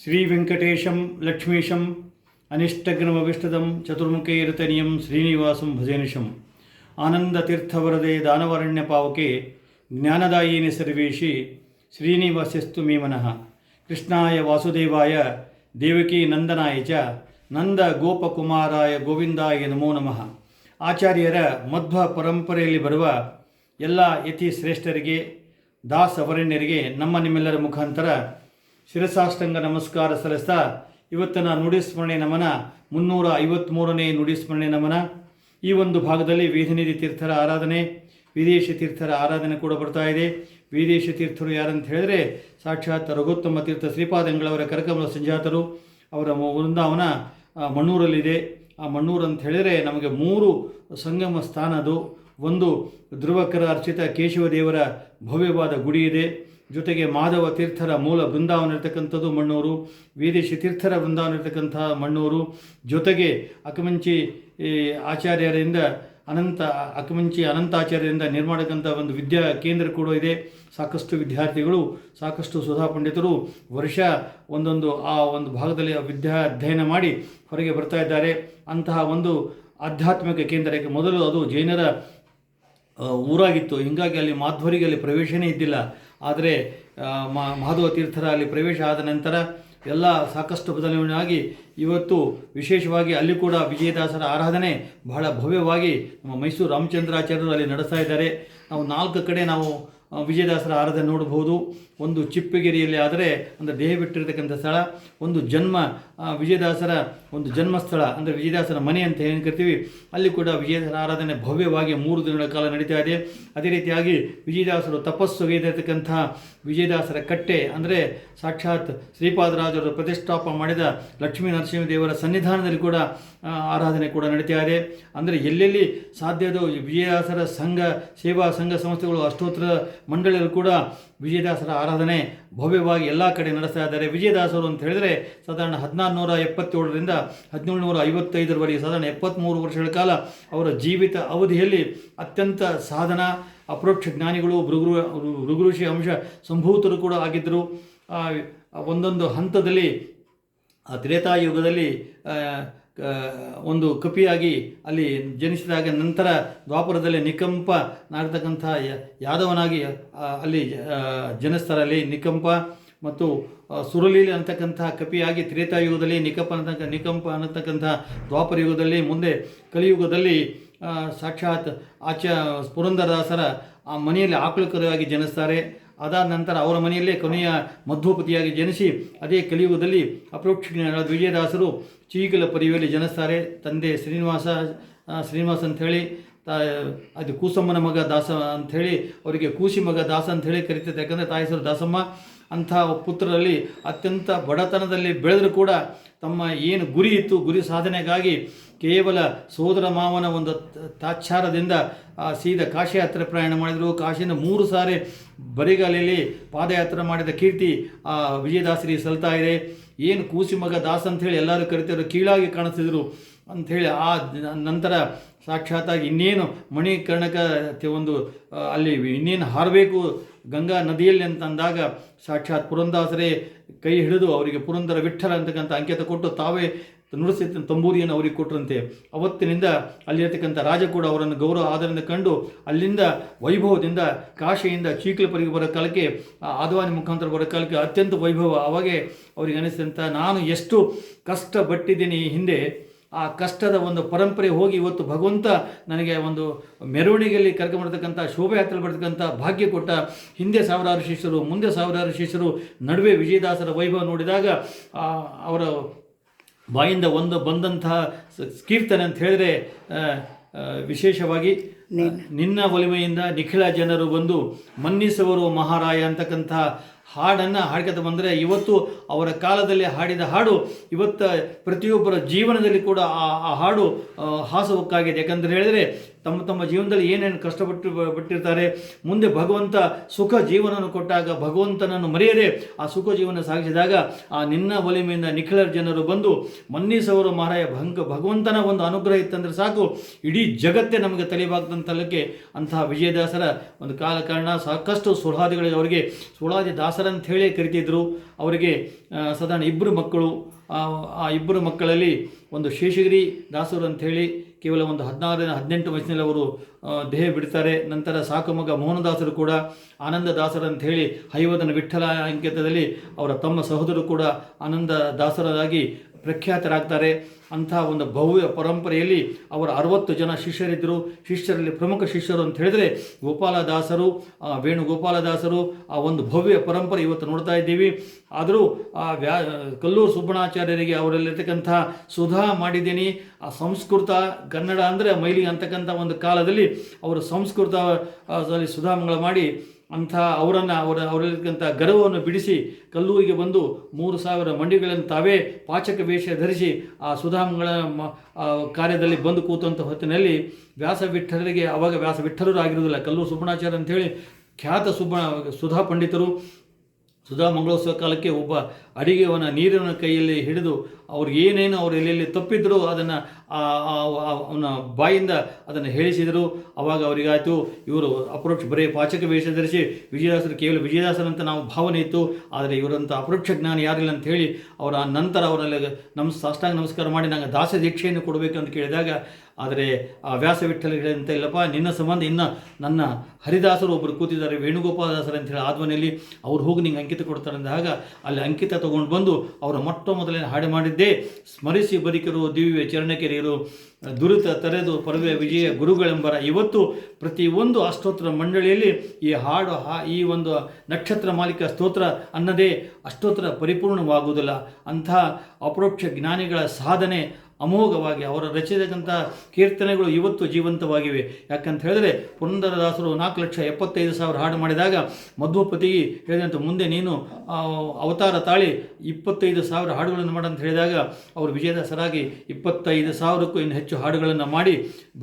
ಶ್ರೀವೆಂಕಟೇಶಂ ಲಕ್ಷ್ಮೀಶಂ ಅನಿಷ್ಟಗ್ನಮವಿಷ್ಟದಂ ಚತುರ್ಮುಖೈರತನಿಯಂ ಶ್ರೀನಿವಾಸಂ ಭಜನಿಶಂ. ಆನಂದತೀರ್ಥವರದೆ ದಾನವರಣ್ಯ ಪಾವಕೆ ಜ್ಞಾನದಾಯಿನಿ ಸರ್ವೇಶಿ ಶ್ರೀನಿವಾಸ್ಯಸ್ತು ಮೇ ಮನಃ. ಕೃಷ್ಣಾಯ ವಾಸುದೇವಾಯ ದೇವಕಿ ನಂದನಾಯ ಚ ನಂದ ಗೋಪಕುಮಾರಾಯ ಗೋವಿಂದಾಯ ನಮೋ ನಮಃ. ಆಚಾರ್ಯರ ಮಧ್ವ ಪರಂಪರೆಯಲ್ಲಿ ಬರುವ ಎಲ್ಲ ಯತಿ ಶ್ರೇಷ್ಠರಿಗೆ ದಾಸವರಣ್ಯರಿಗೆ, ನಮ್ಮ ನಿಮ್ಮೆಲ್ಲರ ಮುಖಾಂತರ ಶಿರಸಾಷ್ಟಂಗ ನಮಸ್ಕಾರ ಸಲ್ಲಿಸ್ತಾ ಇವತ್ತಿನ ನುಡಿಸ್ಮರಣೆ ನಮನ, ಮುನ್ನೂರ ಐವತ್ತ್ಮೂರನೇ ನುಡಿಸ್ಮರಣೆ ನಮನ. ಈ ಒಂದು ಭಾಗದಲ್ಲಿ ವೇದನಿಧಿ ತೀರ್ಥರ ಆರಾಧನೆ, ವಿದೇಶಿ ತೀರ್ಥರ ಆರಾಧನೆ ಕೂಡ ಬರ್ತಾ ಇದೆ. ವಿದೇಶಿ ತೀರ್ಥರು ಯಾರಂತ ಹೇಳಿದ್ರೆ, ಸಾಕ್ಷಾತ್ ರಘುತ್ತಮ ತೀರ್ಥ ಶ್ರೀಪಾದಂಗಳವರ ಕರಕಮಲ ಸಂಜಾತರು. ಅವರ ವೃಂದಾವನ ಮಣ್ಣೂರಲ್ಲಿದೆ. ಆ ಮಣ್ಣೂರು ಅಂತ ಹೇಳಿದರೆ ನಮಗೆ ಮೂರು ಸಂಗಮ ಸ್ಥಾನ ಅದು. ಒಂದು ಧ್ರುವಕರ ಅರ್ಚಿತ ಕೇಶವ ದೇವರ ಭವ್ಯವಾದ ಗುಡಿ ಇದೆ. ಜೊತೆಗೆ ಮಾಧವ ತೀರ್ಥರ ಮೂಲ ಬೃಂದಾವನ ಇರತಕ್ಕಂಥದ್ದು ಮಣ್ಣೂರು ವೀರೇಶಿ ತೀರ್ಥರ ಬೃಂದಾವನ ಇರತಕ್ಕಂಥ ಮಣ್ಣೂರು. ಜೊತೆಗೆ ಅಕಮಂಚಿ ಆಚಾರ್ಯರಿಂದ ಅನಂತ ಅಕಮಂಚಿ ಅನಂತಾಚಾರ್ಯರಿಂದ ನಿರ್ಮಾಣಕ್ಕಂಥ ಒಂದು ವಿದ್ಯಾ ಕೇಂದ್ರ ಕೂಡ ಇದೆ. ಸಾಕಷ್ಟು ವಿದ್ಯಾರ್ಥಿಗಳು, ಸಾಕಷ್ಟು ಸುಧಾ ಪಂಡಿತರು ವರ್ಷ ಒಂದೊಂದು ಆ ಒಂದು ಭಾಗದಲ್ಲಿ ವಿದ್ಯಾ ಅಧ್ಯಯನ ಮಾಡಿ ಹೊರಗೆ ಬರ್ತಾ ಇದ್ದಾರೆ. ಅಂತಹ ಒಂದು ಆಧ್ಯಾತ್ಮಿಕ ಕೇಂದ್ರ ಮೊದಲು ಅದು ಜೈನರ ಊರಾಗಿತ್ತು. ಹೀಗಾಗಿ ಅಲ್ಲಿ ಮಾಧ್ವರಿಗೆ ಅಲ್ಲಿ ಪ್ರವೇಶನೇ ಇದ್ದಿಲ್ಲ. ಆದರೆ ಮಾಧವ ತೀರ್ಥರ ಅಲ್ಲಿ ಪ್ರವೇಶ ಆದ ನಂತರ ಎಲ್ಲ ಸಾಕಷ್ಟು ಬದಲಾವಣೆಯಾಗಿ ಇವತ್ತು ವಿಶೇಷವಾಗಿ ಅಲ್ಲಿ ಕೂಡ ವಿಜಯದಾಸರ ಆರಾಧನೆ ಬಹಳ ಭವ್ಯವಾಗಿ ನಮ್ಮ ಮೈಸೂರು ರಾಮಚಂದ್ರಾಚಾರ್ಯರು ಅಲ್ಲಿ ನಡೆಸ್ತಾ ಇದ್ದಾರೆ. ನಾವು ನಾಲ್ಕು ಕಡೆ ನಾವು ವಿಜಯದಾಸರ ಆರಾಧನೆ ನೋಡಬಹುದು. ಒಂದು ಚಿಪ್ಪಗಿರಿಯಲ್ಲಿ ಆದರೆ, ಅಂದರೆ ದೇಹ ಬಿಟ್ಟಿರತಕ್ಕಂಥ ಸ್ಥಳ, ಒಂದು ಜನ್ಮ ವಿಜಯದಾಸರ ಒಂದು ಜನ್ಮಸ್ಥಳ, ಅಂದರೆ ವಿಜಯದಾಸರ ಮನೆ ಅಂತ ಏನು ಕರಿತೀವಿ, ಅಲ್ಲಿ ಕೂಡ ವಿಜಯದಾಸರ ಆರಾಧನೆ ಭವ್ಯವಾಗಿ ಮೂರು ದಿನಗಳ ಕಾಲ ನಡೀತಾ ಇದೆ. ಅದೇ ರೀತಿಯಾಗಿ ವಿಜಯದಾಸರು ತಪಸ್ಸುಗೈದಿರತಕ್ಕಂಥ ವಿಜಯದಾಸರ ಕಟ್ಟೆ, ಅಂದರೆ ಸಾಕ್ಷಾತ್ ಶ್ರೀಪಾದರಾಜರು ಪ್ರತಿಷ್ಠಾಪನೆ ಮಾಡಿದ ಲಕ್ಷ್ಮೀ ನರಸಿಂಹ ದೇವರ ಸನ್ನಿಧಾನದಲ್ಲಿ ಕೂಡ ಆರಾಧನೆ ಕೂಡ ನಡೀತಾ ಇದೆ. ಅಂದರೆ ಎಲ್ಲೆಲ್ಲಿ ಸಾಧ್ಯದೋ ವಿಜಯದಾಸರ ಸಂಘ, ಸೇವಾ ಸಂಘ ಸಂಸ್ಥೆಗಳು, ಅಷ್ಟೋತ್ತರ ಮಂಡಳಿಗಳು ಕೂಡ ವಿಜಯದಾಸರ ಆರಾಧನೆ ಭವ್ಯವಾಗಿ ಎಲ್ಲ ಕಡೆ ನಡೆಸ್ತಾ ಇದ್ದಾರೆ. ವಿಜಯದಾಸರು ಅಂತ ಹೇಳಿದರೆ ಸಾಧಾರಣ ಹದಿನಾರು ನೂರ ಎಪ್ಪತ್ತೇಳರಿಂದ ಹದಿನೇಳು ನೂರ ಐವತ್ತೈದರವರೆಗೆ ಸಾಧಾರಣ ಎಪ್ಪತ್ತ್ಮೂರು ವರ್ಷಗಳ ಕಾಲ ಅವರ ಜೀವಿತ ಅವಧಿಯಲ್ಲಿ ಅತ್ಯಂತ ಸಾಧನ, ಅಪರೋಕ್ಷ ಜ್ಞಾನಿಗಳು, ಭೃಗು ಭೃಗುಋಷಿ ಅಂಶ ಸಂಭೂತರು ಕೂಡ ಆಗಿದ್ದರು. ಒಂದೊಂದು ಹಂತದಲ್ಲಿ, ಆ ತ್ರೇತಾಯುಗದಲ್ಲಿ ಒಂದು ಕಪಿಯಾಗಿ ಅಲ್ಲಿ ಜನಿಸಿದಾಗ ನಂತರ ದ್ವಾಪುರದಲ್ಲಿ ನಿಕಂಪ ನಾಡ್ತಕ್ಕಂಥ ಯಾದವನಾಗಿ ಅಲ್ಲಿ ಜನಿಸ್ತಾರಲ್ಲಿ ನಿಕಂಪ ಮತ್ತು ಸುರುಲೀಲಿ ಸುರಲೀಲಿ ಅಂತಕ್ಕಂಥ ಕಪಿಯಾಗಿ ತ್ರೇತಾಯುಗದಲ್ಲಿ ನಿಕಂಪ ಅನ್ನತಕ್ಕ, ನಿಕಂಪ ಅನ್ನತಕ್ಕಂಥ ದ್ವಾಪರ ಯುಗದಲ್ಲಿ ಮುಂದೆ ಕಲಿಯುಗದಲ್ಲಿ ಸಾಕ್ಷಾತ್ ಆಚ ಪುರಂದರದಾಸರ ಆ ಮನೆಯಲ್ಲಿ ಆಕಳಕರವಾಗಿ ಜನಿಸ್ತಾರೆ. ಅದಾದ ನಂತರ ಅವರ ಮನೆಯಲ್ಲೇ ಕೊನೆಯ ಮಧ್ವಪತಿಯಾಗಿ ಜನಿಸಿ, ಅದೇ ಕಲಿಯುಗದಲ್ಲಿ ಅಪರೋಕ್ಷ ಜ್ಞಾನರಾದ ವಿಜಯದಾಸರು ಚೀಕಲ ಪರಿವೆಯಲ್ಲಿ ಜನಿಸ್ತಾರೆ. ತಂದೆ ಶ್ರೀನಿವಾಸ ಶ್ರೀನಿವಾಸ ಅಂಥೇಳಿ, ತಾ, ಅದು ಕೂಸಮ್ಮನ ಮಗ ದಾಸ ಅಂಥೇಳಿ, ಅವರಿಗೆ ಕೂಸಿ ಮಗ ದಾಸ ಅಂಥೇಳಿ ಕರಿತಾರೆ ಯಾಕಂದರೆ ತಾಯಿ ಹೆಸರು ದಾಸಮ್ಮ. ಅಂಥ ಪುತ್ರರಲ್ಲಿ ಅತ್ಯಂತ ಬಡತನದಲ್ಲಿ ಬೆಳೆದರೂ ಕೂಡ ತಮ್ಮ ಏನು ಗುರಿ ಇತ್ತು, ಗುರಿ ಸಾಧನೆಗಾಗಿ ಕೇವಲ ಸೋದರ ಮಾವನ ಒಂದು ತಾಚಾರದಿಂದ ಸೀದಾ ಕಾಶಿ ಯಾತ್ರೆ ಪ್ರಯಾಣ ಮಾಡಿದರು. ಕಾಶಿಯಿಂದ ಮೂರು ಸಾರಿ ಬರಿಗಾಲಲ್ಲಿ ಪಾದಯಾತ್ರೆ ಮಾಡಿದ ಕೀರ್ತಿ, ಆ, ವಿಜಯದಾಸರಿಗೆ ಸಲ್ತಾ ಇದೆ ಏನು ಕೂಸಿ ಮಗ ದಾಸ್ ಅಂಥೇಳಿ ಎಲ್ಲರೂ ಕರಿತಿದ್ರು, ಕೀಳಾಗಿ ಕಾಣಿಸ್ತಿದ್ರು ಅಂಥೇಳಿ ಆ ನಂತರ ಸಾಕ್ಷಾತ್ತಾಗಿ ಇನ್ನೇನು ಮಣಿಕರ್ಣಕ ಒಂದು ಅಲ್ಲಿ ಇನ್ನೇನು ಹಾರಬೇಕು ಗಂಗಾ ನದಿಯಲ್ಲಿ ಅಂತಂದಾಗ ಸಾಕ್ಷಾತ್ ಪುರಂದಾಸರೇ ಕೈ ಹಿಡಿದು ಅವರಿಗೆ ಪುರಂದರ ವಿಠಲ ಅಂತಕ್ಕಂಥ ಅಂಕಿತ ಕೊಟ್ಟು ತಾವೇ ನುಡಿಸಿ ತಂಬೂರಿಯನ್ನು ಅವರಿಗೆ ಕೊಟ್ಟರಂತೆ ಅವತ್ತಿನಿಂದ ಅಲ್ಲಿರತಕ್ಕಂಥ ರಾಜ ಕೂಡ ಅವರನ್ನು ಗೌರವ ಆದರಿಂದ ಕಂಡು ಅಲ್ಲಿಂದ ವೈಭವದಿಂದ, ಕಾಶಿಯಿಂದ ಚೀಕ್ಲಪರಿಗೆ ಬರೋ ಕಾಲಕ್ಕೆ ಆದವಾನಿ ಮುಖಾಂತರ ಬರೋ ಕಾಲಕ್ಕೆ ಅತ್ಯಂತ ವೈಭವ. ಅವಾಗೆ ಅವರಿಗೆ ಅನಿಸಿದಂಥ ನಾನು ಎಷ್ಟು ಕಷ್ಟಪಟ್ಟಿದ್ದೀನಿ ಈ ಹಿಂದೆ. ಆ ಕಷ್ಟದ ಒಂದು ಪರಂಪರೆ ಹೋಗಿ ಇವತ್ತು ಭಗವಂತ ನನಗೆ ಒಂದು ಮೆರವಣಿಗೆಯಲ್ಲಿ ಕರ್ಕೊಂಬರ್ತಕ್ಕಂಥ ಶೋಭಾಯಾತ್ರೆ ಬರ್ತಕ್ಕಂಥ ಭಾಗ್ಯ ಕೊಟ್ಟ ಹಿಂದೆ ಸಾವಿರಾರು ಶಿಷ್ಯರು, ಮುಂದೆ ಸಾವಿರಾರು ಶಿಷ್ಯರು ನಡುವೆ ವಿಜಯದಾಸರ ವೈಭವ ನೋಡಿದಾಗ ಅವರ ಬಾಯಿಂದ ಒಂದು ಬಂದಂತಹ ಕೀರ್ತನೆ ಅಂತ ಹೇಳಿದ್ರೆ ವಿಶೇಷವಾಗಿ ನಿನ್ನ ಒಲಿಮೆಯಿಂದ ನಿಖಿಲ ಜನರು ಬಂದು ಮನ್ನಿಸುವರು ಮಹಾರಾಯ ಅಂತಕ್ಕಂಥ ಹಾಡನ್ನು ಹಾಡ್ಕೊತ ಬಂದರೆ ಇವತ್ತು ಅವರ ಕಾಲದಲ್ಲಿ ಹಾಡಿದ ಹಾಡು ಇವತ್ತು ಪ್ರತಿಯೊಬ್ಬರ ಜೀವನದಲ್ಲಿ ಕೂಡ ಆ ಹಾಡು ಆ, ಯಾಕಂದರೆ ಹೇಳಿದರೆ ತಮ್ಮ ತಮ್ಮ ಜೀವನದಲ್ಲಿ ಏನೇನು ಕಷ್ಟಪಟ್ಟು ಪಟ್ಟಿರ್ತಾರೆ ಮುಂದೆ ಭಗವಂತ ಸುಖ ಜೀವನವನ್ನು ಕೊಟ್ಟಾಗ ಭಗವಂತನನ್ನು ಮರೆಯದೆ ಆ ಸುಖ ಜೀವನ ಸಾಗಿಸಿದಾಗ ಆ ನಿನ್ನ ಒಲಿಮೆಯಿಂದ ನಿಖಿಲ ಜನರು ಬಂದು ಮನ್ನಿಸವರು ಮಹಾರಾಯ ಭಂಗ ಭಗವಂತನ ಒಂದು ಅನುಗ್ರಹ ಇತ್ತಂದರೆ ಸಾಕು. ಇಡೀ ಜಗತ್ತೇ ನಮಗೆ ತಲೆಬಾಗ್ದಂತಲಕ್ಕೆ ಅಂತಹ ವಿಜಯದಾಸರ ಒಂದು ಕಾಲ ಕಾರಣ ಸಾಕಷ್ಟು ಸುಳಾದಿಗಳಿಗೆ ಅವರಿಗೆ ಸುಳಾದಿ ದಾಸರಂತ ಹೇಳಿ ಕರಿತಿದ್ರು. ಅವರಿಗೆ ಸಾಧಾರಣ ಇಬ್ಬರು ಮಕ್ಕಳು ಆ ಇಬ್ಬರು ಮಕ್ಕಳಲ್ಲಿ ಒಂದು ಶೇಷಗಿರಿ ದಾಸರು ಅಂಥೇಳಿ ಕೇವಲ ಒಂದು ಹದಿನಾರರಿಂದ ಹದಿನೆಂಟು ವಯಸ್ಸಿನಲ್ಲಿ ಅವರು ದೇಹ ಬಿಡ್ತಾರೆ. ನಂತರ ಸಾಕುಮಗ ಮೋಹನದಾಸರು ಕೂಡ, ಆನಂದ ದಾಸರು ಅಂತ ಹೇಳಿ ಹೈವದನ ವಿಠಲ ಅಂಕಿತದಲ್ಲಿ ಅವರ ತಮ್ಮ ಸಹೋದರು ಕೂಡ ಆನಂದ ದಾಸರಾಗಿ ಪ್ರಖ್ಯಾತರಾಗ್ತಾರೆ. ಅಂತಹ ಒಂದು ಭವ್ಯ ಪರಂಪರೆಯಲ್ಲಿ ಅವರ ಅರವತ್ತು ಜನ ಶಿಷ್ಯರಿದ್ದರು. ಶಿಷ್ಯರಲ್ಲಿ ಪ್ರಮುಖ ಶಿಷ್ಯರು ಅಂತ ಹೇಳಿದರೆ ಗೋಪಾಲದಾಸರು ವೇಣುಗೋಪಾಲದಾಸರು ಆ ಒಂದು ಭವ್ಯ ಪರಂಪರೆ ಇವತ್ತು ನೋಡ್ತಾ ಇದ್ದೀವಿ. ಆದರೂ ಆ ವ್ಯಾ, ಕಲ್ಲೂರು ಸುಬ್ಬಣಾಚಾರ್ಯರಿಗೆ ಅವರಲ್ಲಿರ್ತಕ್ಕಂಥ ಸುಧಾ ಮಾಡಿದ್ದೀನಿ. ಆ ಸಂಸ್ಕೃತ, ಕನ್ನಡ ಅಂದರೆ ಮೈಲಿ ಅಂತಕ್ಕಂಥ ಒಂದು ಕಾಲದಲ್ಲಿ ಅವರು ಸಂಸ್ಕೃತ ಸುಧಾಮಂಗಳ ಮಾಡಿ ಅಂಥ ಅವರನ್ನು, ಅವರ, ಅವರಲ್ಲಿರ್ತಕ್ಕಂಥ ಗರ್ವವನ್ನು ಬಿಡಿಸಿ ಕಲ್ಲೂರಿಗೆ ಬಂದು ಮೂರು ಸಾವಿರ ಮಂಡಿಗಳನ್ನು ತಾವೇ ಪಾಚಕ ವೇಷ ಧರಿಸಿ ಆ ಸುಧಾಮಗಳ ಕಾರ್ಯದಲ್ಲಿ ಬಂದು ಕೂತಂಥ ಹೊತ್ತಿನಲ್ಲಿ ವ್ಯಾಸ ವಿಠಲರಿಗೆ ಅವಾಗ ವ್ಯಾಸ ವಿಠಲರು ಆಗಿರುವುದಿಲ್ಲ, ಕಲ್ಲೂರು ಸುಬ್ಬಣಾಚಾರ್ಯ ಅಂತೇಳಿ ಖ್ಯಾತ ಸುಬ್ಬ ಸುಧಾ ಪಂಡಿತರು ಸುಧಾ ಮಂಗಳೋತ್ಸವ ಕಾಲಕ್ಕೆ ಒಬ್ಬ ಅಡಿಗೆವನ ನೀರಿನ ಕೈಯಲ್ಲಿ ಹಿಡಿದು ಅವ್ರು ಏನೇನು ಅವ್ರು ಎಲ್ಲೆಲ್ಲಿ ತಪ್ಪಿದ್ರು ಅದನ್ನು ಅವನ ಬಾಯಿಂದ ಅದನ್ನು ಹೇಳಿಸಿದರು. ಅವಾಗ ಅವರಿಗಾಯಿತು, ಇವರು ಅಪರೋಕ್ಷ ಬರೀ ಪಾಚಕ ವೇಷ ಧರಿಸಿ ವಿಜಯದಾಸರು ಕೇವಲ ವಿಜಯದಾಸರಂತ ನಾವು ಭಾವನೆ ಇತ್ತು. ಆದರೆ ಇವರಂಥ ಅಪರೋಕ್ಷ ಜ್ಞಾನ ಯಾರಿಲ್ಲ ಅಂತ ಹೇಳಿ ಅವರ ನಂತರ ಅವರಲ್ಲಿ ನಮ್ಮ ಸಾಷ್ಟಾಂಗ ನಮಸ್ಕಾರ ಮಾಡಿ ನಂಗೆ ದಾಸ ದೀಕ್ಷೆಯನ್ನು ಕೊಡಬೇಕು ಅಂತ ಕೇಳಿದಾಗ ಆದರೆ ಆ ವ್ಯಾಸ ಅಂತ ಇಲ್ಲಪ್ಪ ನಿನ್ನ ಸಂಬಂಧ ಇನ್ನು ನನ್ನ ಹರಿದಾಸರು ಒಬ್ಬರು ಕೂತಿದ್ದಾರೆ, ವೇಣುಗೋಪಾಲದಾಸರು ಅಂತ ಹೇಳಿ ಆದ್ಮನೆಯಲ್ಲಿ ಅವ್ರು ಹೋಗಿ ನಿಂಗೆ ಅಂಕಿತ ಕೊಡ್ತಾರೆ ಅಂದಾಗ ಅಲ್ಲಿ ಅಂಕಿತ ತೊಗೊಂಡು ಬಂದು ಅವರ ಮೊಟ್ಟ ಮೊದಲನೇ ಹಾಡು ಮಾಡಿದ್ದೇ, ಸ್ಮರಿಸಿ ಬರಿಕರು ದಿವ್ಯ ಚರಣಕೆರೆಯರು, ದುರಿತ ತರೆದು ಪರವೆ ವಿಜಯ ಗುರುಗಳೆಂಬರ ಇವತ್ತು ಪ್ರತಿಯೊಂದು ಅಷ್ಟೋತ್ತರ ಮಂಡಳಿಯಲ್ಲಿ ಈ ಹಾಡು, ಹಾ, ಈ ಒಂದು ನಕ್ಷತ್ರ ಮಾಲಿಕ ಸ್ತೋತ್ರ ಅನ್ನದೇ ಅಷ್ಟೋತ್ರ ಪರಿಪೂರ್ಣವಾಗುವುದಿಲ್ಲ. ಅಂಥ ಅಪರೋಕ್ಷ ಜ್ಞಾನಿಗಳ ಸಾಧನೆ ಅಮೋಘವಾಗಿ ಅವರ ರಚಿಸಿದಂಥ ಕೀರ್ತನೆಗಳು ಇವತ್ತು ಜೀವಂತವಾಗಿವೆ. ಯಾಕಂತ ಹೇಳಿದ್ರೆ ಪುರಂದರದಾಸರು ನಾಲ್ಕು ಲಕ್ಷ ಎಪ್ಪತ್ತೈದು ಸಾವಿರ ಹಾಡು ಮಾಡಿದಾಗ ಮಧ್ವಪತಿ ಹೇಳಿದಂಥ ಮುಂದೆ ನೀನು ಅವತಾರ ತಾಳಿ ಇಪ್ಪತ್ತೈದು ಸಾವಿರ ಹಾಡುಗಳನ್ನು ಮಾಡಂತ ಹೇಳಿದಾಗ ಅವರು ವಿಜಯದಾಸರಾಗಿ ಇಪ್ಪತ್ತೈದು ಸಾವಿರಕ್ಕೂ ಇನ್ನು ಹೆಚ್ಚು ಹಾಡುಗಳನ್ನು ಮಾಡಿ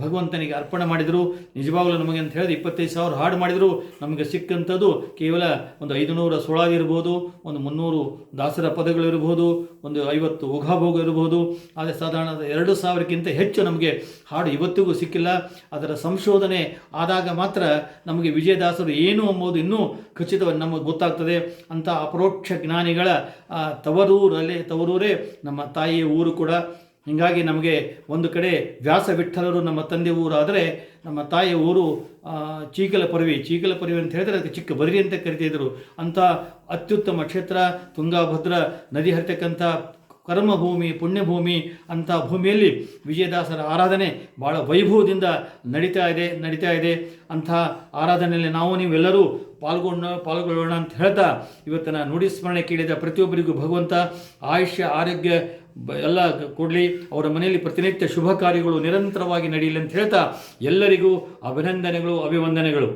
ಭಗವಂತನಿಗೆ ಅರ್ಪಣೆ ಮಾಡಿದರು. ನಿಜವಾಗಲೂ ನಮಗೆ ಅಂತ ಹೇಳಿದ್ರೆ ಇಪ್ಪತ್ತೈದು ಸಾವಿರ ಹಾಡು ಮಾಡಿದರು. ನಮಗೆ ಸಿಕ್ಕಂಥದ್ದು ಕೇವಲ ಒಂದು ಐದುನೂರ ಸೋಳಾದಿ ಇರ್ಬೋದು, ಒಂದು ಮುನ್ನೂರು ದಾಸರ ಪದಗಳಿರ್ಬೋದು ಒಂದು ಐವತ್ತು ಉಘಾಭೋಗ ಇರಬಹುದು ಆದರೆ ಸಾಧಾರಣ ಎರಡು ಸಾವಿರಕ್ಕಿಂತ ಹೆಚ್ಚು ನಮಗೆ ಹಾಡು ಇವತ್ತಿಗೂ ಸಿಕ್ಕಿಲ್ಲ. ಅದರ ಸಂಶೋಧನೆ ಆದಾಗ ಮಾತ್ರ ನಮಗೆ ವಿಜಯದಾಸರು ಏನು ಎಂಬುದು ಇನ್ನೂ ಖಚಿತವಾಗಿ ನಮಗೆ ಗೊತ್ತಾಗ್ತದೆ. ಅಂಥ ಅಪರೋಕ್ಷ ಜ್ಞಾನಿಗಳ ತವರೂರಲ್ಲಿ ತವರೂರಲ್ಲೇ, ತವರೂರೇ ನಮ್ಮ ತಾಯಿಯ ಊರು ಕೂಡ. ಹೀಗಾಗಿ ನಮಗೆ ಒಂದು ಕಡೆ ವ್ಯಾಸ ವಿಠಲರು ನಮ್ಮ ತಂದೆ ಊರಾದರೆ ನಮ್ಮ ತಾಯಿಯ ಊರು ಚೀಕಲ ಪರವಿ ಚೀಕಲ ಪರವಿ ಅಂತ ಹೇಳಿದರೆ ಅದಕ್ಕೆ ಚಿಕ್ಕ ಬದರಿ ಅಂತ ಕರಿತಿದ್ರು. ಅಂಥ ಅತ್ಯುತ್ತಮ ಕ್ಷೇತ್ರ, ತುಂಗಾಭದ್ರ, ನದಿ ಹರಿತಕ್ಕಂಥ ಕರ್ಮಭೂಮಿ, ಪುಣ್ಯಭೂಮಿ ಅಂಥ ಭೂಮಿಯಲ್ಲಿ ವಿಜಯದಾಸರ ಆರಾಧನೆ ಭಾಳ ವೈಭವದಿಂದ ನಡೀತಾ ಇದೆ ನಡೀತಾ ಇದೆ. ಅಂಥ ಆರಾಧನೆಯಲ್ಲಿ ನಾವು ನೀವೆಲ್ಲರೂ ಪಾಲ್ಗೊಂಡ, ಪಾಲ್ಗೊಳ್ಳೋಣ ಅಂತ ಹೇಳ್ತಾ ಇವತ್ತಿನ ನುಡಿ ಸ್ಮರಣೆ ಕೇಳಿದ ಪ್ರತಿಯೊಬ್ಬರಿಗೂ ಭಗವಂತ ಆಯುಷ್ಯ, ಆರೋಗ್ಯ ಎಲ್ಲ ಕೊಡಲಿ. ಅವರ ಮನೆಯಲ್ಲಿ ಪ್ರತಿನಿತ್ಯ ಶುಭ ಕಾರ್ಯಗಳು ನಿರಂತರವಾಗಿ ನಡೆಯಲಿ ಅಂತ ಹೇಳ್ತಾ ಎಲ್ಲರಿಗೂ ಅಭಿನಂದನೆಗಳು, ಅಭಿವಂದನೆಗಳು.